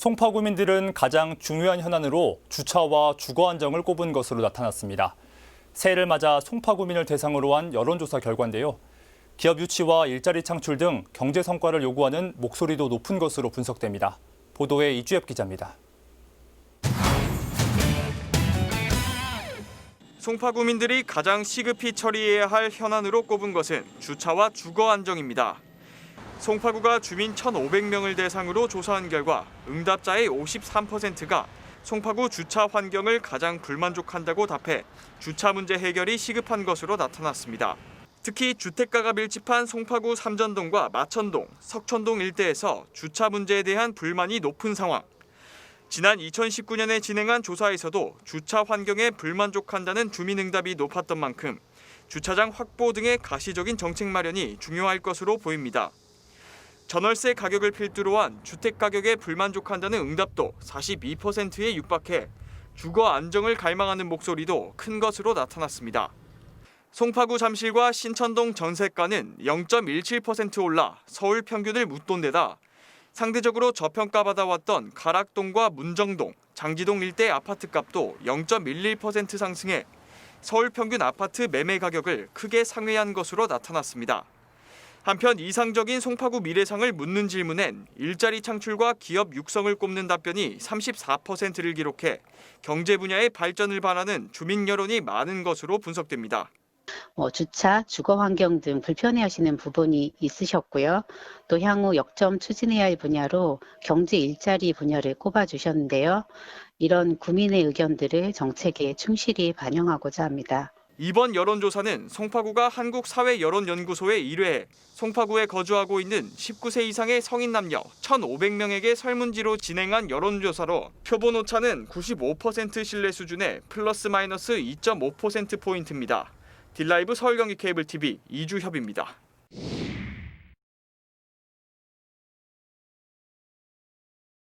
송파구민들은 가장 중요한 현안으로 주차와 주거 안정을 꼽은 것으로 나타났습니다. 새해를 맞아 송파구민을 대상으로 한 여론조사 결과인데요. 기업 유치와 일자리 창출 등 경제 성과를 요구하는 목소리도 높은 것으로 분석됩니다. 보도에 이주엽 기자입니다. 송파구민들이 가장 시급히 처리해야 할 현안으로 꼽은 것은 주차와 주거 안정입니다. 송파구가 주민 1,500명을 대상으로 조사한 결과 응답자의 53%가 송파구 주차 환경을 가장 불만족한다고 답해 주차 문제 해결이 시급한 것으로 나타났습니다. 특히 주택가가 밀집한 송파구 삼전동과 마천동, 석천동 일대에서 주차 문제에 대한 불만이 높은 상황. 지난 2019년에 진행한 조사에서도 주차 환경에 불만족한다는 주민 응답이 높았던 만큼 주차장 확보 등의 가시적인 정책 마련이 중요할 것으로 보입니다. 전월세 가격을 필두로 한 주택 가격에 불만족한다는 응답도 42%에 육박해 주거 안정을 갈망하는 목소리도 큰 것으로 나타났습니다. 송파구 잠실과 신천동 전세가는 0.17% 올라 서울 평균을 웃돈 데다 상대적으로 저평가받아 왔던 가락동과 문정동, 장지동 일대 아파트 값도 0.11% 상승해 서울 평균 아파트 매매 가격을 크게 상회한 것으로 나타났습니다. 한편 이상적인 송파구 미래상을 묻는 질문엔 일자리 창출과 기업 육성을 꼽는 답변이 34%를 기록해 경제 분야의 발전을 바라는 주민 여론이 많은 것으로 분석됩니다. 뭐 주차, 주거 환경 등 불편해하시는 부분이 있으셨고요. 또 향후 역점 추진해야 할 분야로 경제 일자리 분야를 꼽아주셨는데요. 이런 구민의 의견들을 정책에 충실히 반영하고자 합니다. 이번 여론조사는 송파구가 한국사회여론연구소에 의뢰해 송파구에 거주하고 있는 19세 이상의 성인 남녀 1,500명에게 설문지로 진행한 여론조사로 표본 오차는 95% 신뢰 수준의 플러스 마이너스 2.5%포인트입니다. 딜라이브 서울경기 케이블 TV 이주협입니다.